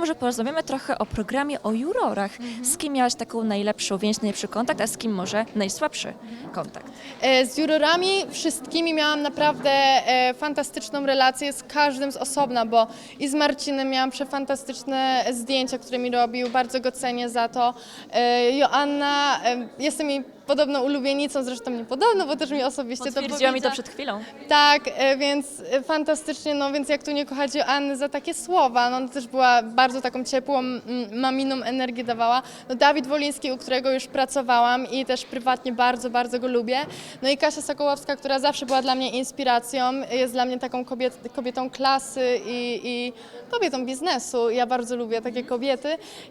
Może porozmawiamy trochę o programie, o jurorach. Z kim miałaś taką najlepszą więź, najlepszy kontakt, a z kim może najsłabszy kontakt? E, Z jurorami wszystkimi miałam naprawdę e, fantastyczną relację z każdym z osobna, bo i z Marcinem miałam przefantastyczne zdjęcia, które mi robił, bardzo go cenię za to. E, Joanna, e, jestem jej podobno ulubienicą, zresztą nie podobno, bo też mi osobiście to Potwierdziła mi to powiedziała. przed chwilą. Tak, e, więc e, fantastycznie, no więc jak tu nie kochać Joanny za takie słowa, no ona też była bardzo taką ciepłą, mm, maminą energię dawała. No Dawid Woliński, u którego już pracowałam i też prywatnie bardzo, bardzo go lubię. No i Kasia Sokołowska, która zawsze była dla mnie inspiracją, jest dla mnie taką kobiet, kobietą klasy i, i kobietą biznesu. Ja bardzo lubię takie kobiety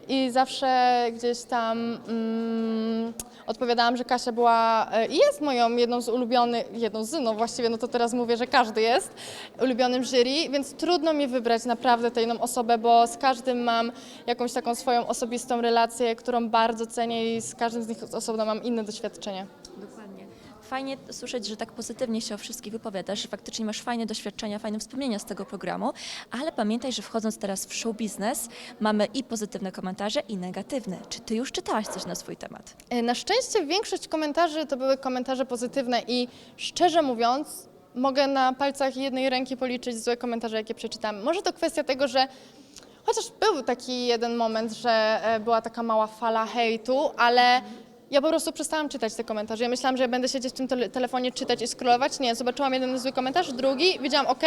i zawsze gdzieś tam mm, odpowiadałam, że Kasia była e, i jest moją jedną z ulubionych, jedną z, no właściwie no to teraz mówię, że każdy jest ulubionym jury, więc trudno mi wybrać naprawdę tę jedną osobę, bo z każdym mam jakąś taką swoją osobistą relację, którą bardzo cenię i z każdym z nich osobno mam inne doświadczenie. Dokładnie. Fajnie słyszeć, że tak pozytywnie się o wszystkich wypowiadasz, że faktycznie masz fajne doświadczenia, fajne wspomnienia z tego programu, ale pamiętaj, że wchodząc teraz w show biznes, mamy i pozytywne komentarze, i negatywne. Czy ty już czytałaś coś na swój temat? E, Na szczęście większość komentarzy to były komentarze pozytywne i szczerze mówiąc, mogę na palcach jednej ręki policzyć złe komentarze, jakie przeczytam. Może to kwestia tego, że chociaż był taki jeden moment, że e, była taka mała fala hejtu, ale ja po prostu przestałam czytać te komentarze. Ja myślałam, że będę siedzieć w tym tele- telefonie, czytać i scrollować. Nie, zobaczyłam jeden zły komentarz, drugi, wiedziałam, ok,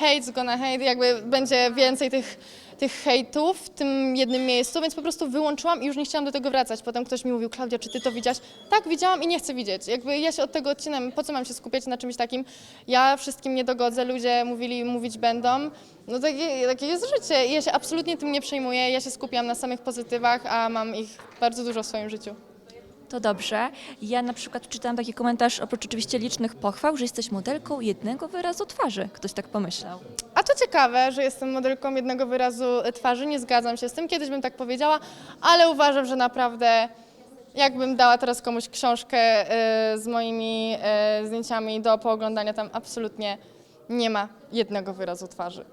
hate's gonna hate, jakby będzie więcej tych, tych hejtów w tym jednym miejscu, więc po prostu wyłączyłam i już nie chciałam do tego wracać. Potem ktoś mi mówił, Klaudia, czy ty to widziałaś? Tak, widziałam i nie chcę widzieć. Jakby ja się od tego odcinam, po co mam się skupiać na czymś takim? Ja wszystkim nie dogodzę, ludzie mówili, mówić będą. No takie, takie jest życie i ja się absolutnie tym nie przejmuję. Ja się skupiam na samych pozytywach, a mam ich bardzo dużo w swoim życiu. To dobrze. Ja na przykład czytałam taki komentarz, oprócz oczywiście licznych pochwał, że jesteś modelką jednego wyrazu twarzy. Ktoś tak pomyślał. A to ciekawe, że jestem modelką jednego wyrazu twarzy, nie zgadzam się z tym, kiedyś bym tak powiedziała, ale uważam, że naprawdę jakbym dała teraz komuś książkę e, z moimi e, zdjęciami do pooglądania, tam absolutnie nie ma jednego wyrazu twarzy.